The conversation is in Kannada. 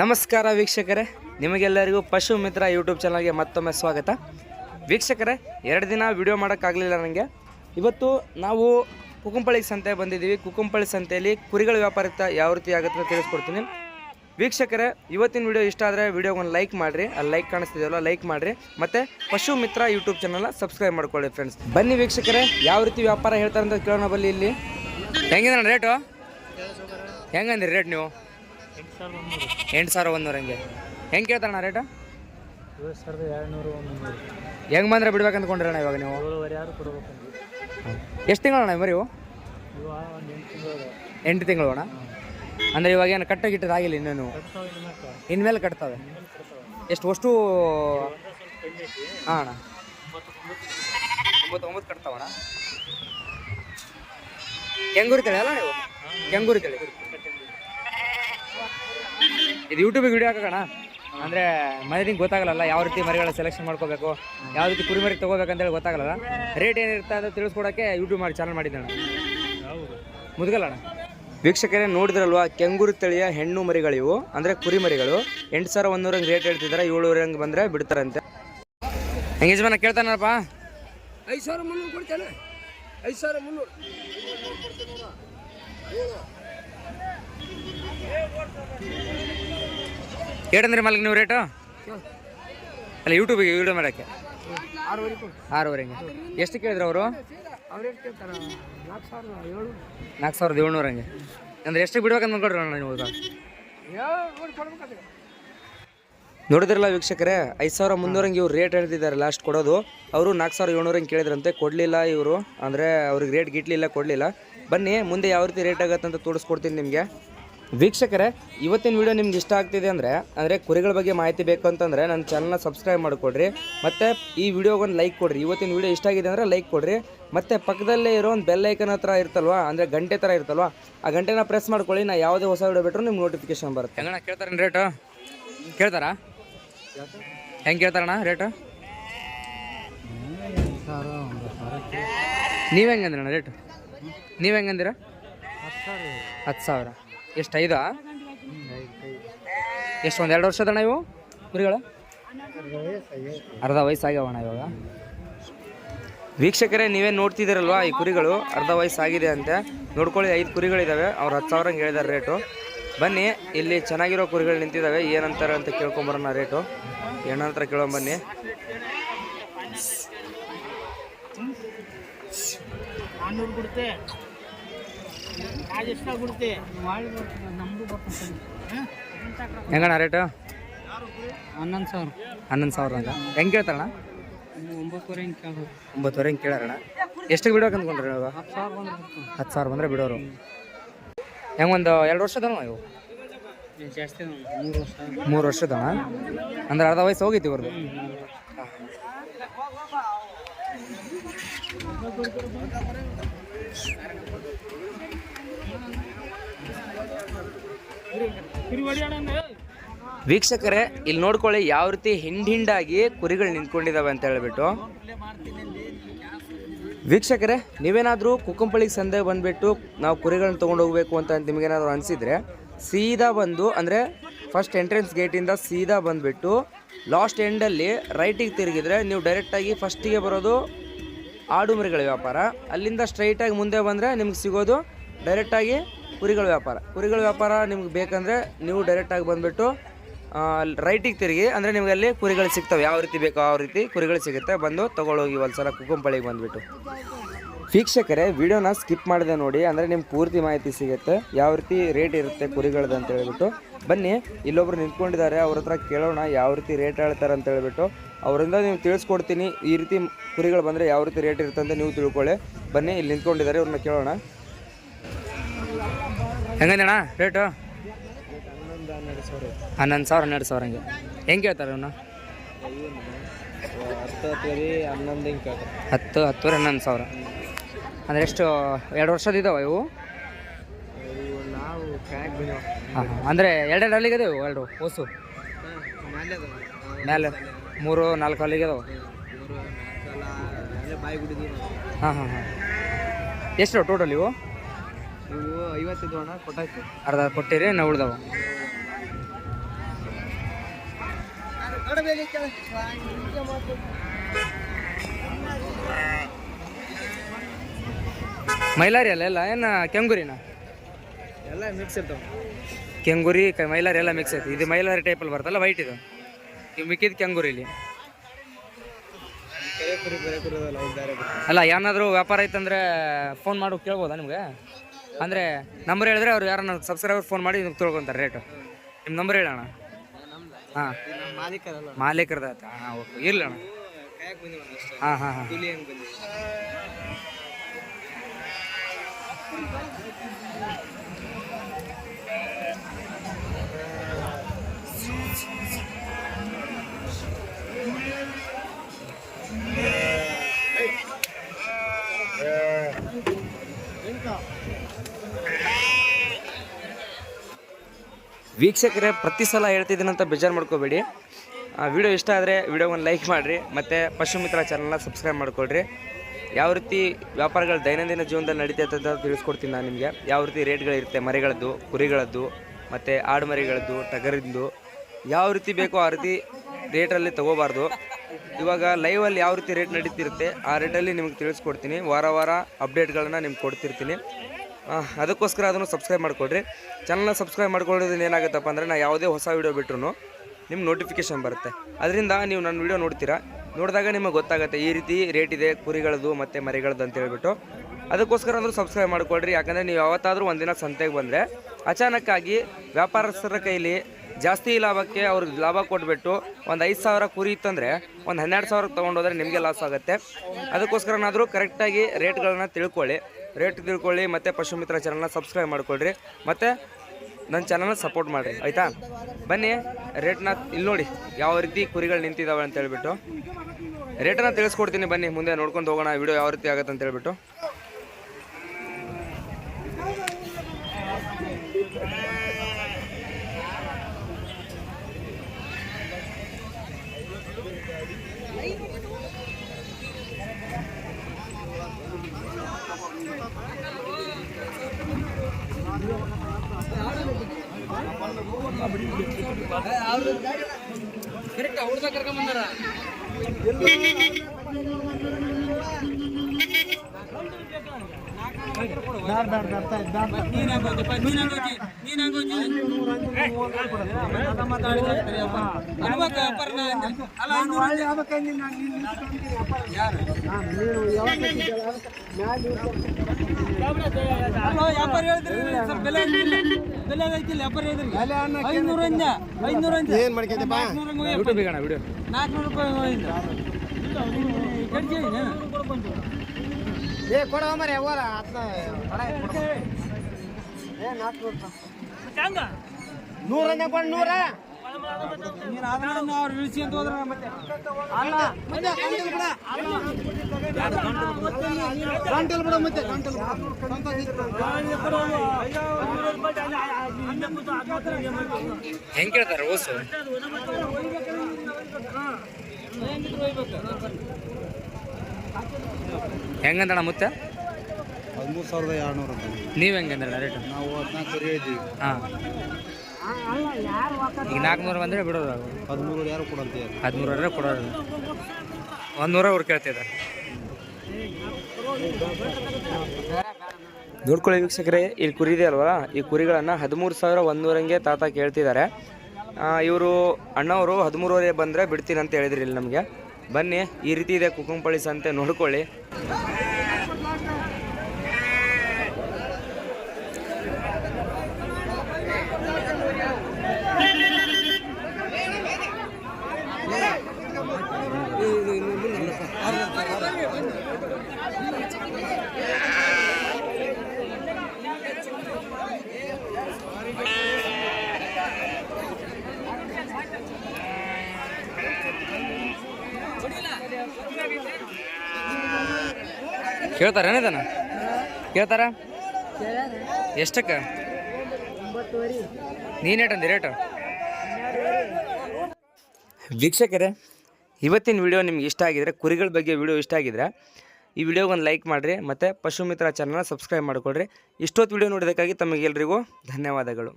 ನಮಸ್ಕಾರ ವೀಕ್ಷಕರೇ, ನಿಮಗೆಲ್ಲರಿಗೂ ಪಶು ಮಿತ್ರ ಯೂಟ್ಯೂಬ್ ಚಾನಲ್ಗೆ ಮತ್ತೊಮ್ಮೆ ಸ್ವಾಗತ. ವೀಕ್ಷಕರೇ, ಎರಡು ದಿನ ವಿಡಿಯೋ ಮಾಡೋಕ್ಕಾಗಲಿಲ್ಲ ನನಗೆ ಇವತ್ತು ನಾವು ಕುಕುಂಪಳ್ಳಿ ಸಂತೆ ಬಂದಿದ್ದೀವಿ. ಕುಕುಂಪಳ್ಳಿ ಸಂತೆಯಲ್ಲಿ ಕುರಿಗಳ ವ್ಯಾಪಾರಕ್ಕೆ ಯಾವ ರೀತಿ ಆಗುತ್ತೆ ಅಂತ ತಿಳಿಸ್ಕೊಡ್ತೀನಿ. ವೀಕ್ಷಕರೇ, ಇವತ್ತಿನ ವಿಡಿಯೋ ಇಷ್ಟ ಆದರೆ ವಿಡಿಯೋಗೊಂದು ಲೈಕ್ ಮಾಡಿರಿ. ಅಲ್ಲಿ ಲೈಕ್ ಕಾಣಿಸ್ತಿದೆಯಲ್ಲ ಲೈಕ್ ಮಾಡಿರಿ. ಮತ್ತು ಪಶು ಮಿತ್ರ ಯೂಟ್ಯೂಬ್ ಚಾನಲ್ನ ಸಬ್ಸ್ಕ್ರೈಬ್ ಮಾಡ್ಕೊಳ್ಳಿ ಫ್ರೆಂಡ್ಸ್ ಬನ್ನಿ ವೀಕ್ಷಕರೇ, ಯಾವ ರೀತಿ ವ್ಯಾಪಾರ ಹೇಳ್ತಾರೆ ಅಂತ ಕೇಳೋಣ ಬಲ್ಲಿ ಇಲ್ಲಿ. ಹೆಂಗಿದೆ ರೇಟು ಹೆಂಗಂದಿರಿ ರೇಟ್ ನೀವು? ಎಂಟು ಸಾವಿರ ಒಂದೂರು ಹಂಗೆ. ಹೆಂಗೆ ಕೇಳ್ತಾರಣ್ಣ ರೇಟ ಹೆಂಗೆ ಬಂದ್ರೆ ಬಿಡ್ಬೇಕು ಅಂದ್ಕೊಂಡಿರಣ್ಣ ಇವಾಗ ನೀವು? ಎಷ್ಟು ತಿಂಗಳಣ್ಣ ಅಣ್ಣ ಇವು? ಇವು ಎಂಟು ತಿಂಗಳು ಅಣ್ಣ ಅಂದರೆ ಇವಾಗ ಏನು ಆಗಿಲ್ಲ ಇನ್ನೂ ನೀವು ಎರಡು ಸಾವಿರ ಇನ್ನೂ ಇನ್ಮೇಲೆ ಕಟ್ತವೆ. ಎಷ್ಟು ಅಷ್ಟು? ಹಾಂ ಅಣ್ಣ. ಒಂಬತ್ತು ಒಂಬತ್ತು ಕಟ್ತಾವಣ್ಣ ಹೆಂಗೂರಿ ತಳಿ ಅಲ್ಲ ನೀವು? ಹೆಂಗೂರಿ ತಳಿ. ಇದು ಯೂಟ್ಯೂಬ್ ವಿಡಿಯೋ ಹಾಕೋಣ ಅಂದರೆ ಮನೆಯಿಂದ ಗೊತ್ತಾಗಲ್ಲ ಯಾವ ರೀತಿ ಮರಿಗಳ ಸೆಲೆಕ್ಷನ್ ಮಾಡ್ಕೋಬೇಕು ಯಾವ ರೀತಿ ಕುರಿ ಮರಿ ತೊಗೋಬೇಕಂತೇಳಿ ಗೊತ್ತಾಗಲ್ಲ. ರೇಟ್ ಏನಿರುತ್ತೆ ಅಂತ ತಿಳಿಸ್ಕೊಡೋಕ್ಕೆ ಯೂಟ್ಯೂಬ್ ಮಾಡಿ ಚಾನಲ್ ಮಾಡಿದ್ದಾನೆ ಯಾವುದು ಮುದುಗಲ್ಲಣ್ಣ ವೀಕ್ಷಕರೇ ನೋಡಿದ್ರಲ್ವ ಕೆಂಗೂರು ತಳಿಯ ಹೆಣ್ಣು ಮರಿಗಳಿವು ಅಂದರೆ ಕುರಿ ಮರಿಗಳು. ಎಂಟು ಸಾವಿರ ಒಂದೂರಂಗೆ ರೇಟ್ ಹೇಳ್ತಿದ್ದಾರೆ ಏಳುವರೆ ಹಂಗೆ ಬಂದರೆ ಬಿಡ್ತಾರಂತೆ. ಹೆಂಗೆ ಯಜಮಾನ ಕೇಳ್ತಾನಪ್ಪ. ಐದು ಸಾವಿರ ಮುನ್ನೂರು ಕೊಡ್ತೇನೆ. ಐದು ಸಾವಿರ ಮುನ್ನೂರು. ಏಟಂದ್ರಿ ಮಲ್ಗೆ ನೀವು ರೇಟು? ಅಲ್ಲ ಯೂಟ್ಯೂಬಿಗೆ ವೀಡಿಯೋ ಮಾಡೋಕ್ಕೆ. ಆರೂವರೆ ಕೊಡು. ಆರೂವರೆ ಹಂಗೆ. ಎಷ್ಟು ಕೇಳಿದ್ರು ಅವರು? ನಾಲ್ಕು ಸಾವಿರದ ಏಳು. ಏಳ್ನೂರು ಹಂಗೆ. ಅಂದ್ರೆ ಎಷ್ಟು ಬಿಡ್ಬೇಕಂತ ನೋಡ್ರಿ ಅಣ್ಣ ನೀವು ನೋಡಿದ್ರಲ್ಲ ವೀಕ್ಷಕರೇ ಐದು ಸಾವಿರ ಮುನ್ನೂರಂಗೆ ಇವ್ರು ರೇಟ್ ಹೇಳ್ತಿದ್ದಾರೆ ಲಾಸ್ಟ್ ಕೊಡೋದು. ಅವರು ನಾಲ್ಕು ಸಾವಿರ ಏಳ್ನೂರಂಗೆ ಕೇಳಿದ್ರಂತೆ ಕೊಡಲಿಲ್ಲ ಇವರು. ಅಂದರೆ ಅವ್ರಿಗೆ ರೇಟ್ ಗಿಟ್ಲಿಲ್ಲ ಕೊಡಲಿಲ್ಲ. ಬನ್ನಿ ಮುಂದೆ ಯಾವ ರೀತಿ ರೇಟ್ ಆಗುತ್ತೆ ಅಂತ ತೋರಿಸ್ಕೊಡ್ತೀನಿ ನಿಮಗೆ. ವೀಕ್ಷಕರೇ, ಇವತ್ತಿನ ವಿಡಿಯೋ ನಿಮ್ಗೆ ಇಷ್ಟ ಆಗ್ತಿದೆ ಅಂದರೆ ಅಂದರೆ ಕುರಿಗಳ ಬಗ್ಗೆ ಮಾಹಿತಿ ಬೇಕು ಅಂತಂದರೆ ನನ್ನ ಚಾನಲ್ನ ಸಬ್ಸ್ಕ್ರೈಬ್ ಮಾಡಿಕೊಡ್ರಿ. ಮತ್ತು ಈ ವಿಡಿಯೋಗೊಂದು ಲೈಕ್ ಕೊಡ್ರಿ. ಇವತ್ತಿನ ವಿಡಿಯೋ ಇಷ್ಟ ಆಗಿದೆ ಅಂದರೆ ಲೈಕ್ ಕೊಡ್ರಿ. ಮತ್ತು ಪಕ್ಕದಲ್ಲೇ ಇರೋ ಒಂದು ಬೆಲ್ ಐಕನ್ ಹತ್ರ ಇರ್ತಲ್ವಾ, ಅಂದರೆ ಗಂಟೆ ಥರ ಇರ್ತಲ್ವಾ, ಆ ಗಂಟೆನ ಪ್ರೆಸ್ ಮಾಡ್ಕೊಳ್ಳಿ. ನಾ ಯಾವುದೇ ಹೊಸ ವಿಡಿಯೋ ಬಿಟ್ಟರು ನಿಮ್ಗೆ ನೋಟಿಫಿಕೇಶನ್ ಬರುತ್ತೆ. ಹೆಂಗಣ್ಣ, ಕೇಳ್ತಾರೇನು ರೇಟು ಕೇಳ್ತಾರಾ? ಹೆಂಗೆ ಕೇಳ್ತಾರಣ್ಣ ರೇಟು ನೀವು ಹೆಂಗಂದ್ರಣ್ಣ ರೇಟು ನೀವು ಹೆಂಗಂದಿರ ಹತ್ತು ಸಾವಿರ. ಎಷ್ಟು ಐದ ಎಷ್ಟು ಒಂದು ಎರಡು ವರ್ಷದಣ್ಣ ಇವು ಕುರಿಗಳು ಅರ್ಧ ವಯಸ್ಸಾಗ್ಯಾವಣ್ಣ ಇವಾಗ. ವೀಕ್ಷಕರೇ ನೀವೇ ನೋಡ್ತಿದ್ದೀರಲ್ವಾ ಈ ಕುರಿಗಳು? ಅರ್ಧ ವಯಸ್ಸಾಗಿದೆ ಅಂತೆ. ನೋಡ್ಕೊಳ್ಳಿ ಐದು ಕುರಿಗಳಿದ್ದಾವೆ ಅವ್ರು ಹತ್ತು ಸಾವಿರ ಹೇಳಿದಾರೆ ರೇಟು. ಬನ್ನಿ ಇಲ್ಲಿ ಚೆನ್ನಾಗಿರೋ ಕುರಿಗಳು ನಿಂತಿದ್ದಾವೆ ಏನಂತಾರೆ ಅಂತ ಕೇಳ್ಕೊಂಬರೋಣ ರೇಟು. ಏನಂತರ ಕೇಳೋಂಬನ್ನಿ ನಾನ್ನೂರು ಹೆಂಗಣ್ಣ ರೇಟು? ಹನ್ನೊಂದು ಸಾವಿರ. ಹನ್ನೊಂದು ಸಾವಿರ ಅಂತ ಹೆಂಗೆ ಕೇಳ್ತಾರಣ್ಣ? ಒಂಬತ್ತುವರೆ ಹಿಂಗೆ ಕೇಳೋದು ಒಂಬತ್ತುವರೆ ಹಿಂಗೆ ಕೇಳಾರಣ ಎಷ್ಟಕ್ಕೆ ಬಿಡೋಕೆ ಅಂದ್ಕೊಂಡ್ರಿ ಇವಾಗ? ಹತ್ತು ಸಾವಿರ ಬಂದ್ರೆ ಹತ್ತು ಸಾವಿರ ಬಂದರೆ ಬಿಡೋರು. ಹೆಂಗೆ ಒಂದು ಎರಡು ವರ್ಷದ ಇವು? ಜಾಸ್ತಿ ಮೂರು ವರ್ಷ. ಮೂರು ವರ್ಷದವ ಅಂದ್ರೆ ಅರ್ಧ ವಯಸ್ಸು ಹೋಗಿತ್ತು ಇವ್ರದ್ದು ವೀಕ್ಷಕರೇ, ಇಲ್ಲಿ ನೋಡ್ಕೊಳ್ಳಿ ಯಾವ ರೀತಿ ಹಿಂಡ್ ಹಿಂಡಾಗಿ ಕುರಿಗಳು ನಿಂತ್ಕೊಂಡಿದ್ದಾವೆ ಅಂತ ಹೇಳ್ಬಿಟ್ಟು. ವೀಕ್ಷಕರೇ, ನೀವೇನಾದರೂ ಕುಕ್ಕಂಪಳ್ಳಿಗೆ ಸಂದೇ ಬಂದುಬಿಟ್ಟು ನಾವು ಕುರಿಗಳನ್ನ ತೊಗೊಂಡು ಹೋಗಬೇಕು ಅಂತ ನಿಮಗೇನಾದರೂ ಅನಿಸಿದರೆ ಸೀದಾ ಬಂದು, ಅಂದರೆ ಫಸ್ಟ್ ಎಂಟ್ರೆನ್ಸ್ ಗೇಟಿಂದ ಸೀದಾ ಬಂದುಬಿಟ್ಟು ಲಾಸ್ಟ್ ಎಂಡಲ್ಲಿ ರೈಟಿಗೆ ತಿರುಗಿದ್ರೆ ನೀವು ಡೈರೆಕ್ಟಾಗಿ ಫಸ್ಟಿಗೆ ಬರೋದು ಆಡು ಮರಿಗಳ ವ್ಯಾಪಾರ. ಅಲ್ಲಿಂದ ಸ್ಟ್ರೈಟಾಗಿ ಮುಂದೆ ಬಂದರೆ ನಿಮ್ಗೆ ಸಿಗೋದು ಡೈರೆಕ್ಟಾಗಿ ಕುರಿಗಳ ವ್ಯಾಪಾರ. ಕುರಿಗಳ ವ್ಯಾಪಾರ ನಿಮ್ಗೆ ಬೇಕಂದರೆ ನೀವು ಡೈರೆಕ್ಟಾಗಿ ಬಂದುಬಿಟ್ಟು ರೈಟಿಗೆ ತಿರುಗಿ, ಅಂದರೆ ನಿಮಗೆ ಅಲ್ಲಿ ಕುರಿಗಳು ಸಿಗ್ತವೆ. ಯಾವ ರೀತಿ ಬೇಕೋ ಆ ರೀತಿ ಕುರಿಗಳು ಸಿಗುತ್ತೆ. ಬಂದು ತೊಗೊಳೋಗಿ ಒಂದು ಸಲ ಕುಕ್ಕಂಪಳ್ಳಿಗೆ ಬಂದುಬಿಟ್ಟು. ವೀಕ್ಷಕರೇ, ವಿಡಿಯೋನ ಸ್ಕಿಪ್ ಮಾಡಿದೆ ನೋಡಿ, ಅಂದರೆ ನಿಮ್ಗೆ ಪೂರ್ತಿ ಮಾಹಿತಿ ಸಿಗುತ್ತೆ. ಯಾವ ರೀತಿ ರೇಟ್ ಇರುತ್ತೆ ಕುರಿಗಳದ್ದು ಅಂತ ಹೇಳ್ಬಿಟ್ಟು. ಬನ್ನಿ, ಇಲ್ಲೊಬ್ರು ನಿಂತ್ಕೊಂಡಿದ್ದಾರೆ, ಅವ್ರ ಹತ್ರ ಕೇಳೋಣ ಯಾವ ರೀತಿ ರೇಟ್ ಹೇಳ್ತಾರೆ ಅಂತ ಹೇಳ್ಬಿಟ್ಟು. ಅವರಿಂದ ನೀವು ತಿಳಿಸ್ಕೊಡ್ತೀನಿ, ಈ ರೀತಿ ಕುರಿಗಳು ಬಂದರೆ ಯಾವ ರೀತಿ ರೇಟ್ ಇರುತ್ತೆ ಅಂತ ನೀವು ತಿಳ್ಕೊಳ್ಳಿ. ಬನ್ನಿ, ಇಲ್ಲಿ ನಿಂತ್ಕೊಂಡಿದ್ದಾರೆ, ಇವ್ರನ್ನ ಕೇಳೋಣ. ಹೆಂಗಂದಣ್ಣ ರೇಟು ಹನ್ನೊಂದು ಸಾವಿರ ಹನ್ನೆರಡು ಸಾವಿರ ಹಂಗೆ. ಹೆಂಗೆ ಕೇಳ್ತಾರೆ ಇವನ್ನ ಹತ್ತು ಹತ್ತುವರೆ ಹನ್ನೊಂದು ಹಿಂಗೆ ಕೇಳ್ತಾರೆ. ಹತ್ತು ಹತ್ತುವರೆ ಹನ್ನೊಂದು ಸಾವಿರ. ಅಂದರೆ ಎಷ್ಟು ಎರಡು ವರ್ಷದ ಇದಾವೆ ಇವು? ಹಾಂ ಹಾಂ ಅಂದರೆ ಎರಡೆರಡು ಅಲ್ಲಿಗೆ ಅದಾವೆ ಎರಡು ಹೊಸು? ಮೇಲೆ ಮೂರು ನಾಲ್ಕು ಅಲ್ಲಿಗೆ ಅದಾವೆ? ಹಾಂ ಹಾಂ ಹಾಂ ಎಷ್ಟು ಟೋಟಲ್ ಇವು? ಇವು ಐವತ್ತಿದ್ದು ಅಣ್ಣ ಕೊಟ್ಟಾಯ್ತು. ಅರ್ಧ ಕೊಟ್ಟಿರಿ ನಾವು ಉಳ್ದವ. ಮೈಲಾರಿ ಅಲ್ಲ ಎಲ್ಲ ಏನು ಕೆಂಗುರಿನ? ಎಲ್ಲ ಮಿಕ್ಸ್ ಇರ್ತಾವ. ಕೆಂಗುರಿ ಕ- ಮೈಲಾರಿ ಎಲ್ಲ ಮಿಕ್ಸ್ ಐತಿ. ಇದು ಮೈಲಾರಿ ಟೈಪಲ್ಲಿ ಬರ್ತಲ್ಲ ವೈಟ್ ಇದು. ಮಿಕ್ಕಿದ ಕೆಂಗುರಿ ಇಲ್ಲಿ. ಅಲ್ಲ ಏನಾದರೂ ವ್ಯಾಪಾರ ಐತಂದ್ರೆ ಫೋನ್ ಮಾಡಿ ಕೇಳ್ಬೋದಾ ನಿಮ್ಗೆ? ಅಂದರೆ ನಂಬರ್ ಹೇಳಿದ್ರೆ ಅವ್ರು ಯಾರನ್ನ ಸಬ್ಸ್ಕ್ರೈಬರ್ ಫೋನ್ ಮಾಡಿ ನಿಮ್ಗೆ ತೊಳ್ಕೊತಾರೆ ರೇಟು ನಿಮ್ಮ ನಂಬರ್ ಹೇಳೋಣ ಹಾಂ. ಮಾಲೀಕರದ ಹಾಂ ಓಕೆ. ಇರಲಿ ಅಣ್ಣ. ಹಾಂ ಹಾಂ ಹಾಂ. ವೀಕ್ಷಕರೇ, ಪ್ರತಿ ಸಲ ಹೇಳ್ತಿದ್ದೀನಂತ ಬೇಜಾರು ಮಾಡ್ಕೋಬೇಡಿ. ಆ, ವಿಡಿಯೋ ಇಷ್ಟ ಆದರೆ ವಿಡಿಯೋವನ್ನು ಲೈಕ್ ಮಾಡಿರಿ, ಮತ್ತು ಪಶುಮಿತ್ರ ಚಾನಲ್ನ ಸಬ್ಸ್ಕ್ರೈಬ್ ಮಾಡ್ಕೊಳ್ರಿ. ಯಾವ ರೀತಿ ವ್ಯಾಪಾರಗಳು ದೈನಂದಿನ ಜೀವನದಲ್ಲಿ ನಡೀತೈತೆ ಅಂತ ತಿಳಿಸ್ಕೊಡ್ತೀನಿ ನಾನು ನಿಮಗೆ. ಯಾವ ರೀತಿ ರೇಟ್ಗಳಿರುತ್ತೆ ಮರಿಗಳದ್ದು, ಕುರಿಗಳದ್ದು, ಮತ್ತು ಆಡು ಮರಿಗಳದ್ದು, ಟಗರಿಂದು, ಯಾವ ರೀತಿ ಬೇಕೋ ಆ ರೀತಿ ರೇಟಲ್ಲಿ ತೊಗೋಬಾರ್ದು. ಇವಾಗ ಲೈವಲ್ಲಿ ಯಾವ ರೀತಿ ರೇಟ್ ನಡೀತಿರುತ್ತೆ, ಆ ರೇಟಲ್ಲಿ ನಿಮ್ಗೆ ತಿಳಿಸ್ಕೊಡ್ತೀನಿ. ವಾರ ವಾರ ಅಪ್ಡೇಟ್ಗಳನ್ನ ನಿಮ್ಗೆ ಕೊಡ್ತಿರ್ತೀನಿ. ಅದಕ್ಕೋಸ್ಕರ ಅದನ್ನು ಸಬ್ಸ್ಕ್ರೈಬ್ ಮಾಡಿಕೊಡ್ರಿ. ಚಾನಲ್ನ ಸಬ್ಸ್ಕ್ರೈಬ್ ಮಾಡ್ಕೊಳ್ಳೋದ್ರಿಂದ ಏನಾಗುತ್ತಪ್ಪ ಅಂದರೆ ನಾನು ಯಾವುದೇ ಹೊಸ ವೀಡಿಯೋ ಬಿಟ್ರೂ ನಿಮ್ಮ ನೋಟಿಫಿಕೇಶನ್ ಬರುತ್ತೆ. ಅದರಿಂದ ನೀವು ನನ್ನ ವೀಡಿಯೋ ನೋಡ್ತೀರಾ? ನೋಡಿದಾಗ ನಿಮಗೆ ಗೊತ್ತಾಗುತ್ತೆ ಈ ರೀತಿ ರೇಟ್ ಇದೆ ಕುರಿಗಳದ್ದು ಮತ್ತು ಮರಿಗಳದ್ದು ಅಂತ ಹೇಳ್ಬಿಟ್ಟು. ಅದಕ್ಕೋಸ್ಕರ ಅಂದರೂ ಸಬ್ಸ್ಕ್ರೈಬ್ ಮಾಡ್ಕೊಳ್ರಿ ಯಾಕಂದರೆ ನೀವು ಯಾವತ್ತಾದರೂ ಒಂದಿನ ಸಂತೆಗೆ ಬಂದರೆ ಅಚಾನಕ್ಕಾಗಿ ವ್ಯಾಪಾರಸ್ಥರ ಕೈಲಿ ಜಾಸ್ತಿ ಲಾಭಕ್ಕೆ ಅವ್ರಿಗೆ ಲಾಭ ಕೊಟ್ಬಿಟ್ಟು ಒಂದು ಐದು ಸಾವಿರ ಕುರಿ ಇತ್ತಂದರೆ ಒಂದು ಹನ್ನೆರಡು ಸಾವಿರಕ್ಕೆ ತೊಗೊಂಡೋದ್ರೆ ನಿಮಗೆ ಲಾಸ್ ಆಗುತ್ತೆ. ಅದಕ್ಕೋಸ್ಕರನಾದರೂ ಕರೆಕ್ಟಾಗಿ ರೇಟ್ಗಳನ್ನ ತಿಳ್ಕೊಳ್ಳಿ. ರೇಟ್ ತಿಳ್ಕೊಳ್ಳಿ, ಮತ್ತು ಪಶುಮಿತ್ರ ಚಾನಲ್ನ ಸಬ್ಸ್ಕ್ರೈಬ್ ಮಾಡ್ಕೊಳ್ರಿ. ಮತ್ತು ನನ್ನ ಚಾನಲ್ನ ಸಪೋರ್ಟ್ ಮಾಡಿರಿ, ಆಯಿತಾ? ಬನ್ನಿ ರೇಟ್ನ ಇಲ್ಲಿ ನೋಡಿ ಯಾವ ರೀತಿ ಕುರಿಗಳು ನಿಂತಿದ್ದಾವೆ ಅಂತ ಹೇಳ್ಬಿಟ್ಟು. ರೇಟನ್ನ ತಿಳಿಸ್ಕೊಡ್ತೀನಿ ಬನ್ನಿ, ಮುಂದೆ ನೋಡ್ಕೊಂಡು ಹೋಗೋಣ ವಿಡಿಯೋ ಯಾವ ರೀತಿ ಆಗುತ್ತೆ ಅಂತ ಹೇಳ್ಬಿಟ್ಟು. கரெக்டா அவ்வளோதான் கரெக்டாக வந்துடுறா ವ್ಯಾಪಾರ ಹೇಳಿದ್ರಿ ಬೆಲೆ ಬೆಲೆ ಐತಿಲ್ಲ ವ್ಯಾಪಾರ ಹೇಳಿದ್ರಿ ಏನು ಮಾಡ್ಕೊಂಡಪ್ಪ ನಾಲ್ಕುನೂರು ರೂಪಾಯಿ ಏ ಕೊಡವ ಮರಿ ಹೋರ ನೂರ ಕೊಡು ನೂರ ಅವ್ರು ಇಳಿಸಿ ಅಂತ ಹೋದ್ರ ಮತ್ತೆ ಅಲ್ಲ ಗಂಟಲು ಬಿಡು. ಮತ್ತೆ ಗಂಟಲು ಹೆಂಗೆ ಕೇಳ್ತಾರೆ ಓಸು? ಹೆಂಗಂದಣ್ಣ ಮುತ್ತ? ಹದಿಮೂರು ಸಾವಿರದ ಎರಡುನೂರು ನೀವು ಹೆಂಗಂದ್ರೆ ರೇಟ್ ನಾವು ಹದಿನಾಲ್ಕು ಸರಿ ಹೇಳ್ತೀವಿ. ಹಾಂ. ಈಗ ನಾಲ್ಕುನೂರು ಬಂದರೆ ಬಿಡೋದು ಹದಿಮೂರು ಯಾರು ಕೊಡಂತ ಹದಿಮೂರು ಅಂದರೆ ಕೊಡೋದು. ಒಂದು ನೂರ ಅವ್ರು ಕೇಳ್ತಿದ್ದಾರೆ ನೋಡ್ಕೊಳ್ಳಿ ವೀಕ್ಷಕರೇ ಇಲ್ಲಿ ಕುರಿ ಇದೆ ಅಲ್ವಾ? ಈ ಕುರಿಗಳನ್ನು ಹದಿಮೂರು ಸಾವಿರ ಒಂದೂರಂಗೆ ತಾತ ಕೇಳ್ತಿದ್ದಾರೆ. ಇವರು ಅಣ್ಣವರು ಹದಿಮೂರುವರೆ ಬಂದರೆ ಬಿಡ್ತೀನಿ ಅಂತ ಹೇಳಿದ್ರಿ ಇಲ್ಲಿ ನಮಗೆ. ಬನ್ನಿ ಈ ರೀತಿ ಇದೆ ಕುಕ್ಕಂಪಳ್ಳಿ ಸಂತೆ ನೋಡ್ಕೊಳ್ಳಿ. ಕೇಳ್ತಾರ ಏನಿದಾನ ಕೇಳ್ತಾರ? ಎಷ್ಟಕ್ಕೆ? ನೀನೇಟಂದಿ ರೇಟು ವೀಕ್ಷಕರೇ, ಇವತ್ತಿನ ವಿಡಿಯೋ ನಿಮ್ಗೆ ಇಷ್ಟ ಆಗಿದ್ರೆ, ಕುರಿಗಳ ಬಗ್ಗೆ ವಿಡಿಯೋ ಇಷ್ಟ ಆಗಿದ್ರೆ, ಈ ವಿಡಿಯೋಗೊಂದು ಲೈಕ್ ಮಾಡಿರಿ, ಮತ್ತು ಪಶುಮಿತ್ರ ಚಾನಲ್ನ ಸಬ್ಸ್ಕ್ರೈಬ್ ಮಾಡಿಕೊಡ್ರಿ ಇಷ್ಟೊತ್ತು ವಿಡಿಯೋ ನೋಡೋದಕ್ಕಾಗಿ ತಮಗೆಲ್ಲರಿಗೂ ಧನ್ಯವಾದಗಳು.